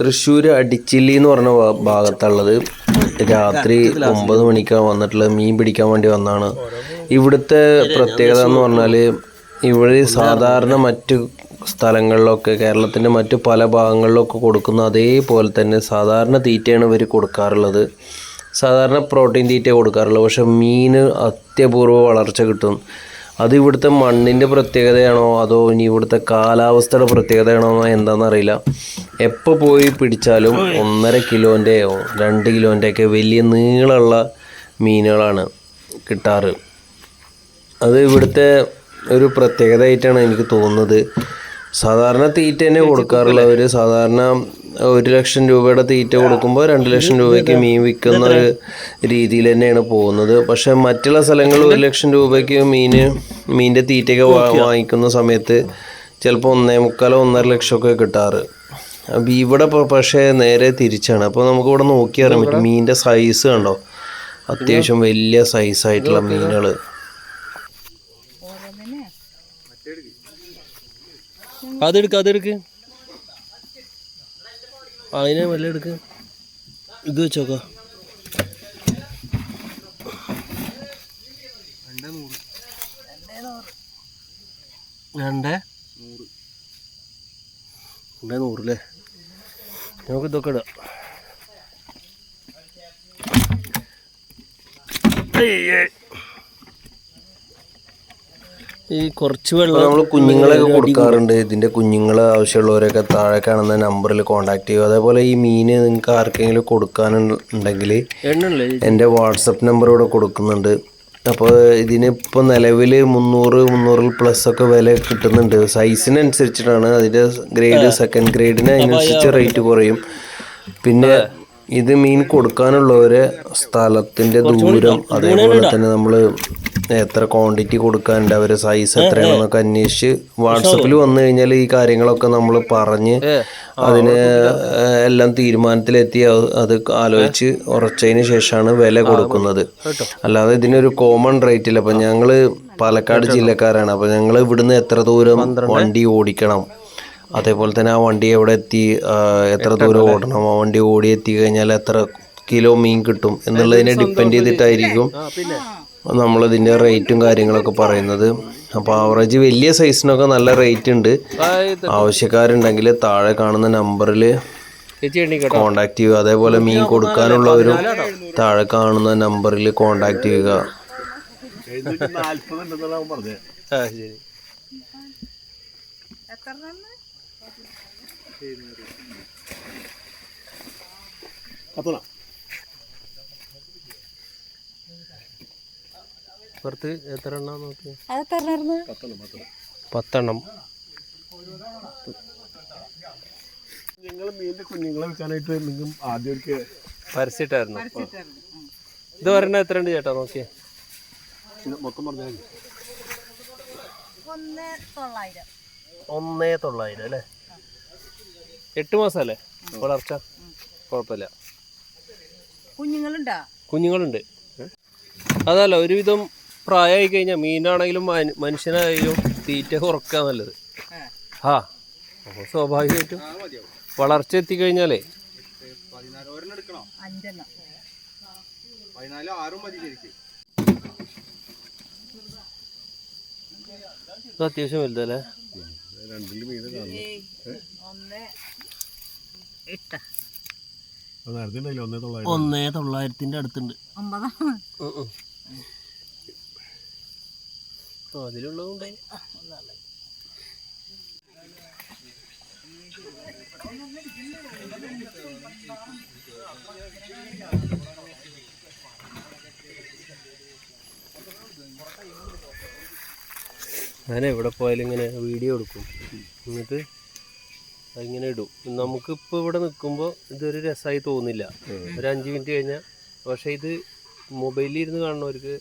തൃശ്ശൂർ അടിച്ചില്ലി എന്ന് പറഞ്ഞ ഭാഗത്തുള്ളത്. രാത്രി ഒമ്പത് മണിക്കാണ് വന്നിട്ടുള്ളത്. മീൻ പിടിക്കാൻ വേണ്ടി വന്നാണ്. ഇവിടുത്തെ പ്രത്യേകത എന്ന് പറഞ്ഞാൽ ഇവിടെ സാധാരണ മറ്റ് സ്ഥലങ്ങളിലൊക്കെ കേരളത്തിന്റെ മറ്റു പല ഭാഗങ്ങളിലൊക്കെ കൊടുക്കുന്ന അതേപോലെ തന്നെ സാധാരണ തീറ്റയാണ് ഇവർ കൊടുക്കാറുള്ളത്. സാധാരണ പ്രോട്ടീൻ തീറ്റ കൊടുക്കാറുള്ളത്. പക്ഷെ മീന് അത്യപൂർവ വളർച്ച കിട്ടും. അത് ഇവിടുത്തെ മണ്ണിന്റെ പ്രത്യേകതയാണോ? അതോ ഇനി ഇവിടുത്തെ കാലാവസ്ഥയുടെ പ്രത്യേകതയാണോ? എന്താണെന്നറിയില്ല എപ്പോൾ പോയി പിടിച്ചാലും ഒന്നര കിലോന്റെയോ രണ്ട് കിലോന്റെയൊക്കെ വലിയ നീളമുള്ള മീനുകളാണ് കിട്ടാറ്. അത് ഇവിടുത്തെ ഒരു പ്രത്യേകതയായിട്ടാണ് എനിക്ക് തോന്നുന്നത്. സാധാരണ തീറ്റ തന്നെ കൊടുക്കാറുള്ളവർ സാധാരണ ഒരു ലക്ഷം രൂപയുടെ തീറ്റ കൊടുക്കുമ്പോൾ രണ്ട് ലക്ഷം രൂപയ്ക്ക് മീൻ വിൽക്കുന്ന ഒരു രീതിയിൽ തന്നെയാണ് പോകുന്നത്. പക്ഷേ മറ്റുള്ള സ്ഥലങ്ങളിൽ ഒരു ലക്ഷം രൂപയ്ക്ക് മീന് മീനിന്റെ തീറ്റയൊക്കെ വാങ്ങിക്കുന്ന സമയത്ത് ചിലപ്പോൾ ഒന്നേ മുക്കാലോ ഒന്നര ലക്ഷമൊക്കെ കിട്ടാറ്. അപ്പം ഇവിടെ പക്ഷേ നേരെ തിരിച്ചാണ്. അപ്പോൾ നമുക്ക് ഇവിടെ നോക്കി അറിയാൻ പറ്റും. മീനിന്റെ സൈസ് കണ്ടോ? അത്യാവശ്യം വലിയ സൈസായിട്ടുള്ള മീനുകൾ അതെടുക്ക് അതെടുക്ക്. അതിനെ വല്ല എടുക്ക്. ഇത് വെച്ചോക്ക രണ്ട് രണ്ടേ? നൂറല്ലേ നമുക്ക് ഇതൊക്കെ ഇടാം ഈ കുറച്ച് വെള്ളം നമ്മൾ കുഞ്ഞുങ്ങളെയൊക്കെ കൊടുക്കാറുണ്ട്. ഇതിന്റെ കുഞ്ഞുങ്ങൾ ആവശ്യമുള്ളവരൊക്കെ താഴെ കാണുന്ന നമ്പറിൽ കോൺടാക്ട് ചെയ്യും. അതേപോലെ ഈ മീൻ നിങ്ങൾക്ക് ആർക്കെങ്കിലും കൊടുക്കാനുണ്ടെങ്കിൽ എന്റെ വാട്സപ്പ് നമ്പർ ഇവിടെ കൊടുക്കുന്നുണ്ട്. അപ്പോൾ ഇതിനിപ്പോൾ നിലവിൽ മുന്നൂറ് മുന്നൂറിൽ പ്ലസ് ഒക്കെ വില കിട്ടുന്നുണ്ട്. സൈസിനനുസരിച്ചിട്ടാണ് അതിന്റെ ഗ്രേഡ് സെക്കൻഡ് ഗ്രേഡിന് അതിനനുസരിച്ച് റേറ്റ് കുറയും. പിന്നെ ഇത് മീൻ കൊടുക്കാനുള്ളവരെ സ്ഥലത്തിന്റെ ദൂരം അതേപോലെ തന്നെ നമ്മൾ എത്ര ക്വാണ്ടിറ്റി കൊടുക്കാനുണ്ട് അവരെ സൈസ് എത്രയാണെന്നൊക്കെ അന്വേഷിച്ച് വാട്സപ്പിൽ വന്നു കഴിഞ്ഞാൽ ഈ കാര്യങ്ങളൊക്കെ നമ്മൾ പറഞ്ഞ് അതിന് എല്ലാം തീരുമാനത്തിലെത്തി. അത് ആലോചിച്ച് ഉറച്ചതിന് ശേഷമാണ് വില കൊടുക്കുന്നത്. അല്ലാതെ ഇതിനൊരു കോമൺ റേറ്റ് ഇല്ല. അപ്പം ഞങ്ങൾ പാലക്കാട് ജില്ലക്കാരാണ്. അപ്പം ഞങ്ങൾ ഇവിടുന്ന് എത്ര ദൂരം വണ്ടി ഓടിക്കണം? അതേപോലെ തന്നെ ആ വണ്ടി എവിടെ എത്തി എത്ര ദൂരം ഓടണം? ആ വണ്ടി ഓടി എത്തി കഴിഞ്ഞാൽ എത്ര കിലോ മീൻ കിട്ടും? എന്നുള്ളതിനെ ഡിപ്പെൻഡ് ചെയ്തിട്ടായിരിക്കും നമ്മളിതിന്റെ റേറ്റും കാര്യങ്ങളൊക്കെ പറയുന്നത്. അപ്പോൾ ആവറേജ് വലിയ സൈസിനൊക്കെ നല്ല റേറ്റ് ഉണ്ട്. ആവശ്യക്കാരുണ്ടെങ്കിൽ താഴെ കാണുന്ന നമ്പറിൽ കോണ്ടാക്ട് ചെയ്യുക. അതേപോലെ മീൻ കൊടുക്കാനുള്ളവരും താഴെ കാണുന്ന നമ്പറിൽ കോണ്ടാക്ട് ചെയ്യുക. പുറത്ത് എത്ര എണ്ണം നോക്കി? പത്തെണ്ണം. നിങ്ങൾ മീനിന്റെ കുഞ്ഞുങ്ങളെ വെക്കാനായിട്ട് നിങ്ങൾ ആദ്യമൊക്കെ പരസ്യട്ടായിരുന്നു ഇത് ഒരെണ്ണം എത്ര ഉണ്ട് ചേട്ടാ നോക്കിയേ? മൊത്തം പറഞ്ഞാൽ ഒന്നേ തൊള്ളായിരം അല്ലേ? എട്ട് മാസമല്ലേ? വളർച്ച? കുഴപ്പമില്ല. കുഞ്ഞുങ്ങളുണ്ടാ? കുഞ്ഞുങ്ങളുണ്ട്. അതല്ല ഒരുവിധം പ്രായമായി കഴിഞ്ഞാൽ മീനാണെങ്കിലും മനുഷ്യനായാലും തീറ്റ കുറക്കുക നല്ലത്. ആ അപ്പോൾ സ്വാഭാവികമായിട്ടും വളർച്ച എത്തിക്കഴിഞ്ഞാലേ ഇത് അത്യാവശ്യം വലുതല്ലേ? ഒന്ന് തൊള്ളായിരത്തിന്റെ അടുത്തുണ്ട്. അതിലുള്ളതുകൊണ്ട് ഞാൻ എവിടെ പോയാലും ഇങ്ങനെ വീഡിയോ എടുക്കും. എന്നിട്ട് അതിങ്ങനെ ഇടും. നമുക്കിപ്പോൾ ഇവിടെ നിൽക്കുമ്പോൾ ഇതൊരു രസമായി തോന്നില്ല. ഒരു അഞ്ച് മിനിറ്റ് കഴിഞ്ഞാൽ പക്ഷേ ഇത് മൊബൈലിൽ ഇരുന്ന് കാണുന്നവർക്ക്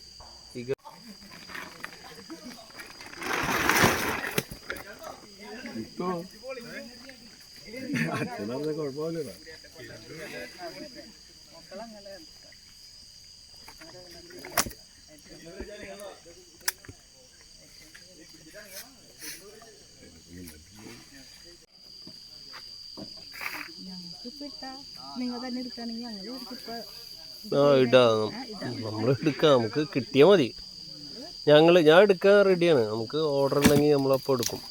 അച്ഛനറിഞ്ഞ കുഴപ്പമില്ല നിങ്ങൾ തന്നെ എടുക്കുകയാണെങ്കിൽ ഞങ്ങൾ ഇപ്പൊ ആ ഇടാം. നമ്മൾ എടുക്കാം. നമുക്ക് കിട്ടിയാൽ മതി. ഞങ്ങൾ ഞാൻ എടുക്കാൻ റെഡിയാണ് നമുക്ക് ഓർഡർ ഉണ്ടെങ്കിൽ നമ്മളപ്പോൾ എടുക്കും.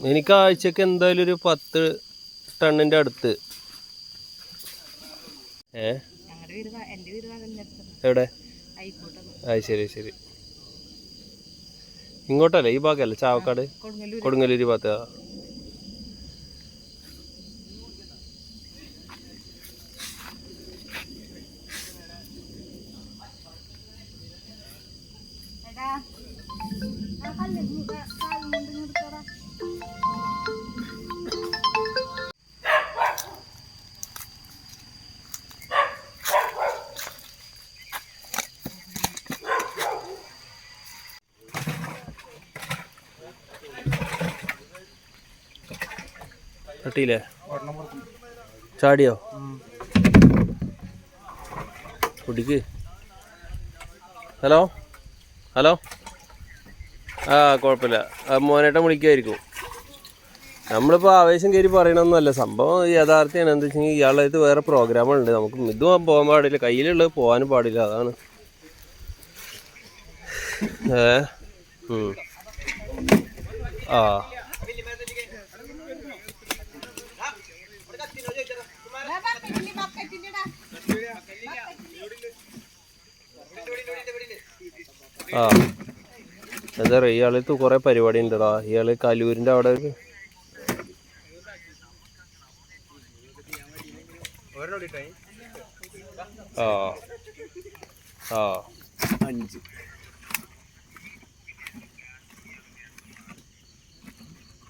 എനിക്ക് ആഴ്ചക്ക് എന്തായാലും ഒരു പത്ത് ടണ്ണിന്റെ അടുത്ത്. ഏ? എവിടെ? അത് ശരി ശരി. ഇങ്ങോട്ടല്ലേ ഈ ഭാഗമല്ലേ ചാവക്കാട്? കൊടുങ്ങല്ലൂരി. കൊടുങ്ങല്ലൂർ ഭാഗത്ത്. തട്ടിയില്ലേ? ചാടിയോ? കുടിക്ക് ഹലോ? ഹലോ? ആ കുഴപ്പമില്ല. മോനേട്ടം മോനേട്ടൻ വിളിക്കുമായിരിക്കും നമ്മളിപ്പോൾ ആവേശം കയറി പറയണമെന്നല്ല സംഭവം യഥാർത്ഥമാണ് എന്താ വെച്ചാൽ ഇയാളുടെ അടുത്ത് വേറെ പ്രോഗ്രാമുണ്ട് നമുക്ക് ഇത് പോകാൻ പാടില്ല. കയ്യിലുള്ളത് പോകാനും പാടില്ല. അതാണ്. ഏ? ആ. ആ. എന്താ പറയുക കുറെ കുറേ പരിപാടി ഉണ്ടടാ ഇയാൾ കലൂരിന്റെ അവിടെ ഒരു ആ. ആ. അഞ്ച്.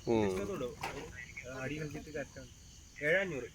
ഉം. അടി കളിച്ചിട്ട് കറക്റ്റാണ് ഏഴഞ്ഞൂറ്.